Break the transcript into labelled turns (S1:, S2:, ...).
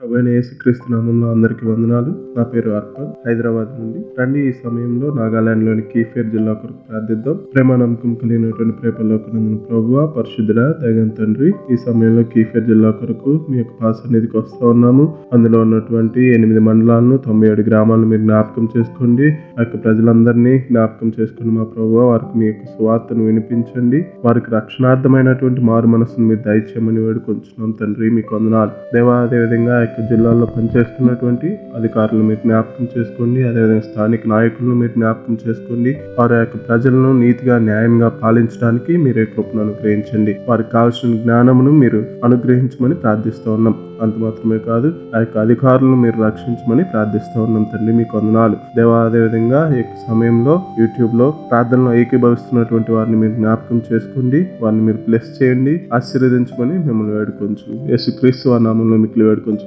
S1: ప్రభైన యేసుక్రీస్తు నామంలో అందరికీ వందనాలు. నా పేరు అర్పణ్. హైదరాబాద్ నుండి రండి ఈ సమయంలో నాగాలాండ్లోని కీఫేర్ జిల్లా కొరకు ప్రార్థిద్దాం. ప్రేమ నమ్మకం కలిగినటువంటి ప్రేమలోకి నందున ప్రభువ పరిశుద్ధుడ దగన్ తండ్రి ఈ సమయంలో కీఫేర్ జిల్లా కొరకు మీ యొక్క పాసన్నిధికి వస్తూ ఉన్నాము. అందులో ఉన్నటువంటి ఎనిమిది మండలాలను తొంభై ఏడు గ్రామాలను మీరు జ్ఞాపకం చేసుకోండి. ఆ యొక్క ప్రజలందరినీ జ్ఞాపకం చేసుకుని మా ప్రభు వారికి మీ యొక్క సువార్తను వినిపించండి. వారికి రక్షణార్థమైనటువంటి మారు మనసును మీరు దయచేయమని వేడుకొంచున్నాం తండ్రి మీకు వందనాలు. దేవా అదేవిధంగా యొక్క జిల్లాలో పనిచేస్తున్నటువంటి అధికారులు మీరు జ్ఞాపకం చేసుకోండి. అదేవిధంగా స్థానిక నాయకులను మీరు జ్ఞాపకం చేసుకోండి. వారి యొక్క ప్రజలను నీతిగా న్యాయంగా పాలించడానికి మీరే కృపను అనుగ్రహించండి. వారికి కావాల్సిన జ్ఞానమును మీరు అనుగ్రహించమని ప్రార్థిస్తూ ఉన్నాం. అంత మాత్రమే కాదు ఆ యొక్క అధికారులను మీరు రక్షించమని ప్రార్థిస్తూ ఉన్నాం తండ్రి. మీకు వందనాలు. దేవా అదేవిధంగా ఈ యొక్క సమయంలో యూట్యూబ్లో ప్రార్థనలో ఏకీభవిస్తున్నటువంటి వారిని మీరు జ్ఞాపకం చేసుకోండి. వారిని మీరు బ్లెస్ చేయండి. ఆశీర్వదించమని మిమ్మల్ని వేడుకొంచు యేసుక్రీస్తు ఆ నామంలో మిక్కులు వేడుకొంచు